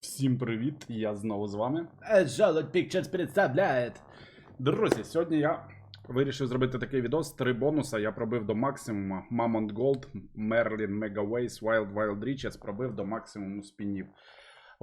Всім привіт! Я знову з вами. Жалот Pictures представляє. Друзі, сьогодні я вирішив зробити такий відос. Три бонуса я пробив до максимуму. Mammoth Gold, Merlin, Mega Ways, Wild Wild Riches пробив до максимуму спінів.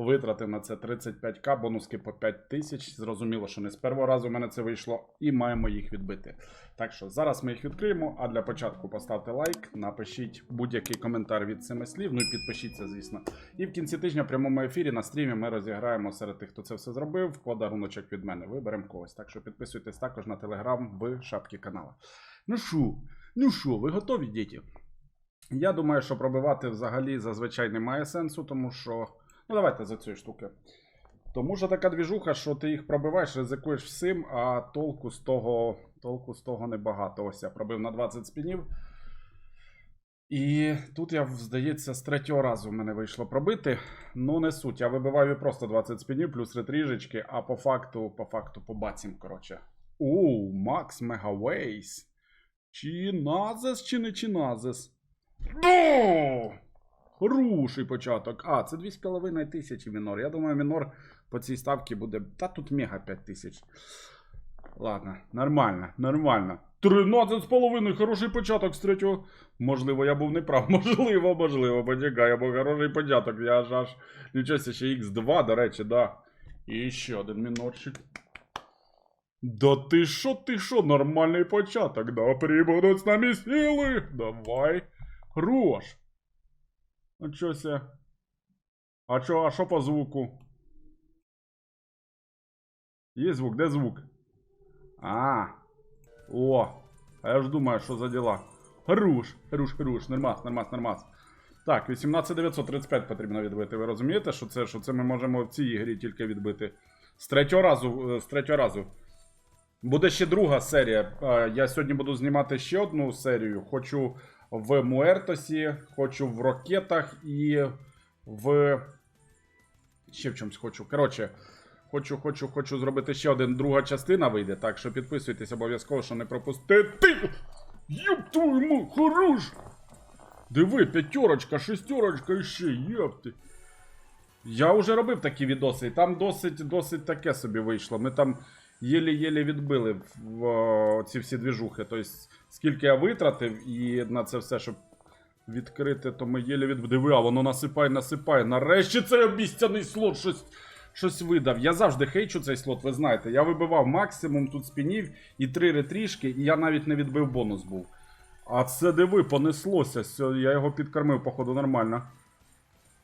Витратив на це 35к, бонуски по 5 тисяч. Зрозуміло, що не з першого разу в мене це вийшло, і маємо їх відбити. Так що зараз ми їх відкриємо. А для початку поставте лайк, напишіть будь-який коментар від семи слів. Ну і підпишіться, звісно. І в кінці тижня в прямому ефірі на стрімі ми розіграємо серед тих, хто це все зробив. Подаруночок від мене. Виберемо когось. Так що підписуйтесь також на телеграм в шапці канала. Ну що, ну що, ви готові, діти? Я думаю, що пробивати взагалі зазвичай немає сенсу, тому що. Ну, давайте за цієї штуки. Тому що така двіжуха, що ти їх пробиваєш, ризикуєш всім, а толку з того, толку з того небагато. Ось я пробив на 20 спінів. І тут я, здається, з третього разу в мене вийшло пробити. Ну, не суть. Я вибиваю просто 20 спінів, плюс ретріжечки, а по факту, по факту побацім, коротше. У, Макс Мегавейс. Чи назес, чи не чи назес? Ну! Хороший початок. А, це 2,5 тисячі мінор. Я думаю, мінор по цій ставці буде. Та тут мега 5 тисяч. Ладно, нормально, нормально. 13,5, хороший початок з третього. Можливо, я був неправ. Можливо, можливо, почекай, або хороший початок. Я аж аж. Нічого ще Х2, до речі, да. І ще один мінорчик. Да ти що, ти що, нормальний початок, да, прибудуть з нами сили. Давай. Хорош. Ну чо ся? А чо, а що по звуку? Є звук, де звук? А. О. А я ж думаю, що за діла. Хорош, хорош, хорош, нормас, нормас, нормас. Так, 18935 потрібно відбити. Ви розумієте, що це, що це ми можемо в цій ігрі тільки відбити? З третього разу, е, з третього разу. Буде ще друга серія. Е, Я сьогодні буду знімати ще одну серію. Хочу в Муертосі, хочу в ракетах і в. Ще в чомусь хочу. Коротше, хочу, хочу, хочу зробити ще один друга частина вийде. Так що підписуйтесь обов'язково, що не пропустити. Юп твою хорош! Диви, п'ятерочка, шестерочка і ще, єпти. Я вже робив такі відоси, і там досить, досить таке собі вийшло. Ми там єлі-єлі відбили в, о, ці всі двіжухи. Тобто, скільки я витратив і на це все, щоб відкрити, то ми єлі від... Диви, а воно насипає, насипає. Нарешті цей обіцяний слот щось, щось видав. Я завжди хейчу цей слот, ви знаєте. Я вибивав максимум тут спінів і три ретрішки, і я навіть не відбив бонус був. А це диви, понеслося. Я його підкормив, походу, нормально.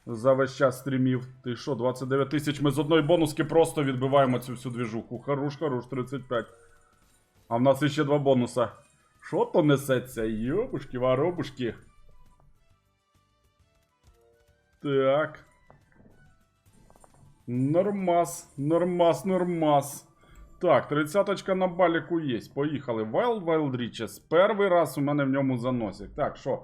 За весь час стрімів. Ти що, 29 тисяч. Ми з одної бонуски просто відбиваємо цю всю двіжуху. Хорош, хорош, 35. А в нас іще два бонуса. Що то несеться? Йобушки, воробушки. Так. Нормас, нормас, нормас. Так, тридцяточка на баліку є. Поїхали. Wild Wild Riches. Перший раз у мене в ньому заносять. Так, що?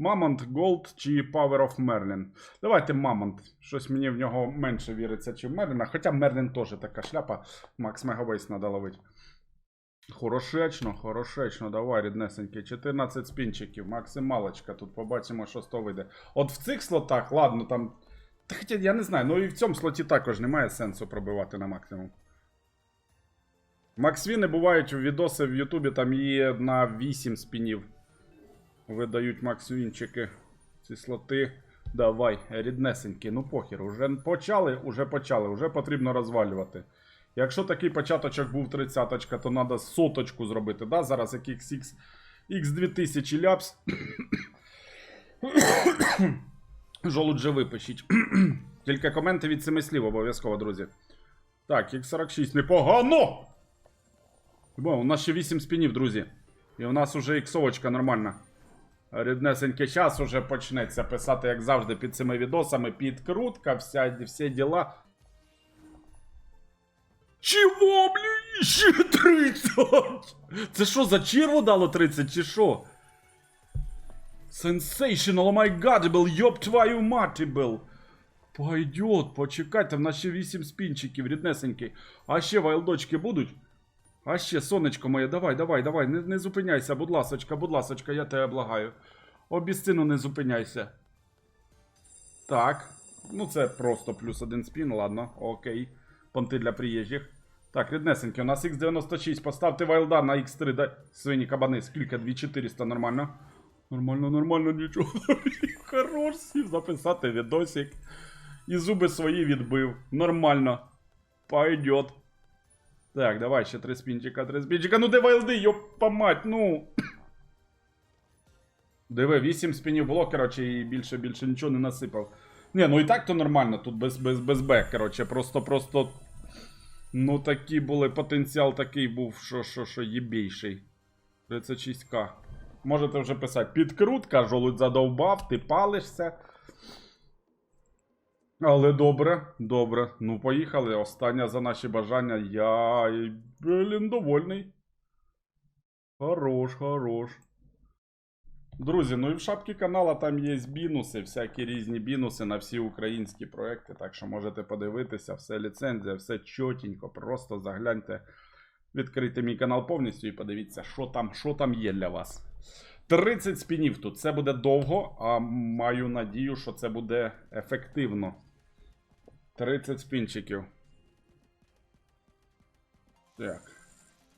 Мамонт, Gold чи Power of Merlin? Давайте Мамонт. Щось мені в нього менше віриться, чи в Мерліна. Хоча Мерлін теж така шляпа. Макс Мегавейс треба ловити. Хорошечно, хорошечно, давай, ріднесенький. 14 спінчиків, максималочка. Тут побачимо, що з того вийде. От в цих слотах, ладно, там. Та хоча я не знаю, ну і в цьому слоті також немає сенсу пробивати на максимум. Максвіни бувають відоси в Ютубі, там є на 8 спінів. Видають Максвінчики. Ці слоти. Давай, ріднесенькі, ну похер. Уже почали, уже почали, уже потрібно розвалювати. Якщо такий початочок був 30-ка, то треба соточку зробити. Да? Зараз як XX X2000 ляпс. Жолудь же випишіть. Тільки коменти від семи слів обов'язково, друзі. Так, X46 непогано! Бо, у нас ще 8 спінів, друзі. І у нас уже іксовочка нормальна. Ріднесенький час уже почнеться писати, як завжди, під цими відосами. Підкрутка, вся, всі діла. Чого, блін, ще 30? Це що, за черву дало 30 чи що? Sensational, oh my god, йоп твою матібл. Пойдет, почекайте, в нас ще 8 спінчиків, ріднесенький. А ще вайлдочки будуть? А ще, сонечко моє, давай, давай, давай, не, не зупиняйся, будь ласочка, будь ласочка, я тебе благаю. Обіцяну, не зупиняйся. Так. Ну, це просто плюс один спін, ладно, окей. Понти для приїжджих. Так, ріднесеньки, у нас Х96, поставте вайлда на Х3, дай свині кабани, скільки? 2400, нормально. Нормально, нормально, нічого. Хорош, сів записати відосик. І зуби свої відбив. Нормально. Пойдет. Так, давай ще три спінчика, три спінчика. Ну де вайлди, йопа мать, ну. Диви, 8 спінів було, коротше, і більше більше нічого не насипав. Ні, ну і так то нормально, тут без, без, без Б, коротше, просто, просто. Ну, такі були, потенціал такий був, що, що, що єбейший. 36к. Можете вже писати. Підкрутка, жолудь задовбав, ти палишся. Але добре, добре. Ну, поїхали. Останнє за наші бажання. Я. Блін, довольний. Хорош, хорош. Друзі, ну і в шапці канала там є бінуси, всякі різні бінуси на всі українські проекти. Так що можете подивитися, все ліцензія, все чотенько. Просто загляньте, відкрийте мій канал повністю і подивіться, що там, що там є для вас. 30 спінів тут. Це буде довго, а маю надію, що це буде ефективно. 30 спінчиків. Так.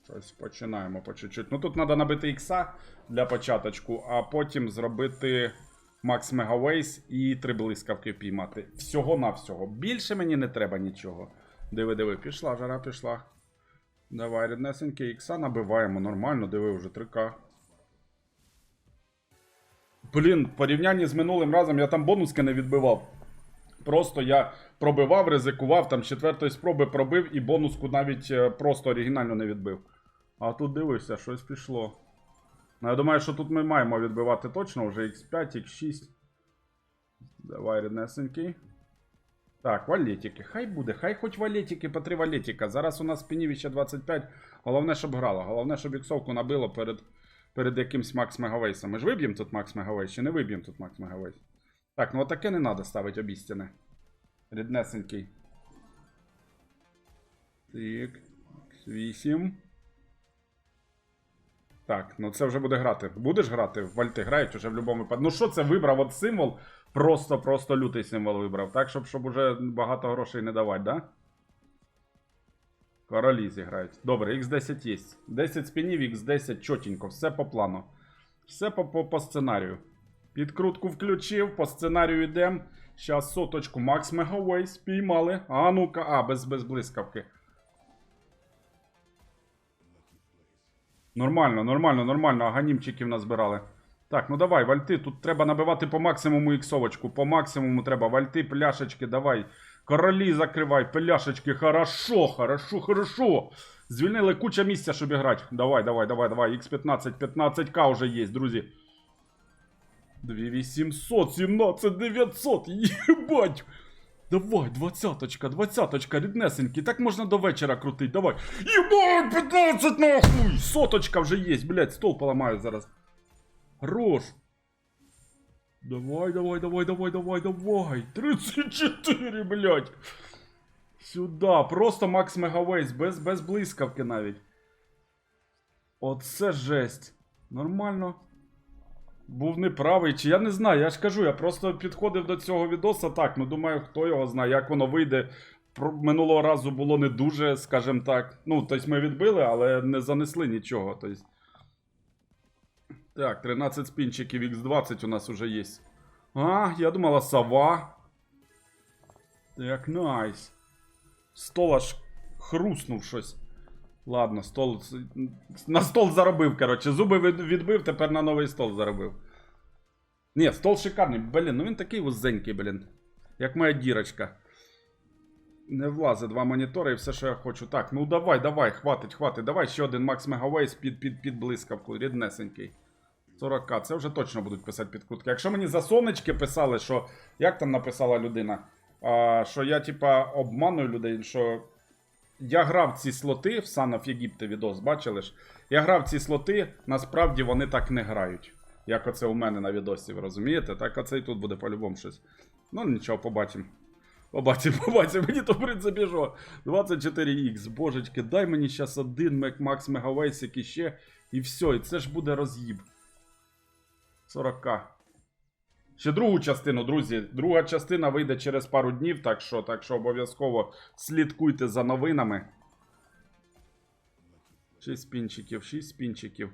Щось починаємо по чуть-чуть. Ну тут треба набити ікса для початочку, а потім зробити Макс Мегавейс і три блискавки піймати. Всього-навсього. Більше мені не треба нічого. Диви, диви, пішла, жара пішла. Давай, ріднесеньке, ікса набиваємо. Нормально, диви, вже 3К. Блін, в порівнянні з минулим разом я там бонуски не відбивав. Просто я пробивав, ризикував, там четвертої спроби пробив і бонуску навіть е, просто оригінально не відбив. А тут дивишся, щось пішло. Ну, я думаю, що тут ми маємо відбивати точно вже X5, X6. Давай, ріднесенький. Так, валетики. Хай буде, хай хоч валетики по три валетика. Зараз у нас спінів 25. Головне, щоб грало. Головне, щоб іксовку набило перед, перед якимсь Макс Мегавейсом. Ми ж виб'ємо тут Макс Мегавейс, чи не виб'ємо тут Макс Мегавейс? Так, ну отаке не треба ставити обістяне. Ріднесенький. Так. 8. Так, ну це вже буде грати. Будеш грати? Вальти грають уже в будь-якому випадку. Ну що це вибрав? От символ. Просто, просто лютий символ вибрав. Так, щоб, щоб уже багато грошей не давати, да? Королі зіграють. Добре, X10 є. 10 спінів, X10 чотенько. Все по плану. Все по, по, по сценарію. Підкрутку включив, по сценарію йдемо. Щас соточку. Макс Мегавей спіймали. А ну-ка, а, без, без блискавки. Нормально, нормально, нормально. Аганімчиків назбирали. Так, ну давай, вальти. Тут треба набивати по максимуму іксовочку. По максимуму треба. Вальти, пляшечки, давай. Королі закривай, пляшечки. Хорошо, хорошо, хорошо. Звільнили куча місця, щоб грати. Давай, давай, давай, давай. Х15, 15к вже є, друзі. 2800, 17 900, єбать. Давай, двадцяточка, двадцяточка, ріднесенький. Так можна до вечора крутить, давай. Єбать, 15 нахуй! Соточка вже є, блядь, стол поламаю зараз. Хорош. Давай, давай, давай, давай, давай, давай. 34, блядь. Сюда, просто Макс Мегавейс, без, без блискавки навіть. Оце жесть. Нормально. Був неправий, чи я не знаю, я ж кажу, я просто підходив до цього відоса так, ну думаю, хто його знає, як воно вийде. Минулого разу було не дуже, скажімо так. Ну, тобто ми відбили, але не занесли нічого. Тобто... Так, 13 спінчиків X20 у нас уже є. А, я думала, сова. Так, найс. Стол аж хруснув щось. Ладно, стол. На стол заробив, коротше. Зуби відбив, тепер на новий стол заробив. Ні, стол шикарний. Блін, ну він такий вузенький, блін. Як моя дірочка. Не влазить два монітори і все, що я хочу. Так, ну давай, давай, хватить, хватить. Давай ще один Макс Мегавейс під, під, під блискавку, ріднесенький. 40к, це вже точно будуть писати підкрутки. Якщо мені за сонечки писали, що. Як там написала людина? А, що я, типа, обманую людей, що я грав ці слоти в Sun of Egypt відос, бачили ж? Я грав ці слоти, насправді вони так не грають. Як оце у мене на відосі, ви розумієте? Так оце і тут буде по-любому щось. Ну нічого, побачимо. Побачимо, побачимо. Мені то в принципі що. 24х, божечки, дай мені зараз один Макс Мегавейсик і ще. І все, і це ж буде роз'їб. 40к. Ще другу частину, друзі. Друга частина вийде через пару днів, так що, так що обов'язково слідкуйте за новинами. 6 пінчиків, 6 пінчиків.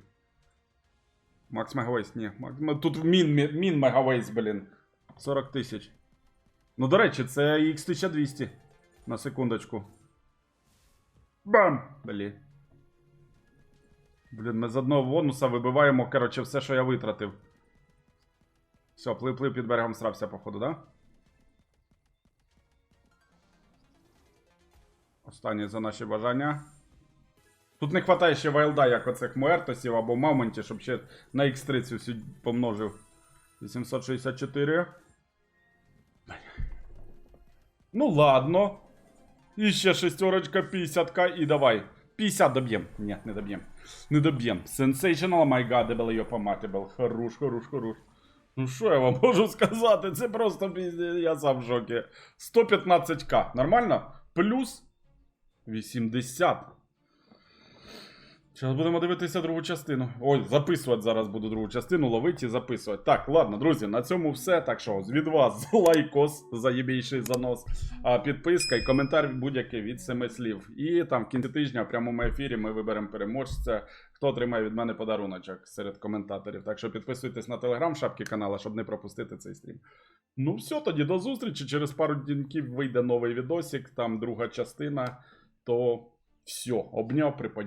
Макс Мегавейс, ні. Тут мін, мін Мегавейс, блін. 40 тисяч. Ну, до речі, це X1200. На секундочку. Бам! Блін. Блін, ми з одного бонуса вибиваємо, коротше, все, що я витратив. Все, плив, плив під берегом срався, походу, да? Останнє за наші бажання. Тут не вистачає ще вайлда, як оцих Муертосів або Мамонті, щоб ще на X3 цю всю помножив. 864. Ну ладно. І ще шестерочка, 50 і давай. 50 доб'єм. Ні, не доб'єм. Не доб'єм. Sensational, my god, compatible. Хорош, хорош, хорош. Ну що я вам можу сказати? Це просто я сам в шокі. 115к. Нормально? Плюс 80. Зараз будемо дивитися другу частину. Ой, записувати зараз буду другу частину, ловити і записувати. Так, ладно, друзі, на цьому все. Так що від вас лайкос, заєбійший занос, а, підписка і коментар будь-який від семи слів. І там в кінці тижня в прямому ефірі ми виберемо переможця, хто отримає від мене подаруночок серед коментаторів. Так що підписуйтесь на телеграм, шапки канала, щоб не пропустити цей стрім. Ну, все, тоді до зустрічі. Через пару днів вийде новий відосик, там друга частина. То все, обняв, приподняв.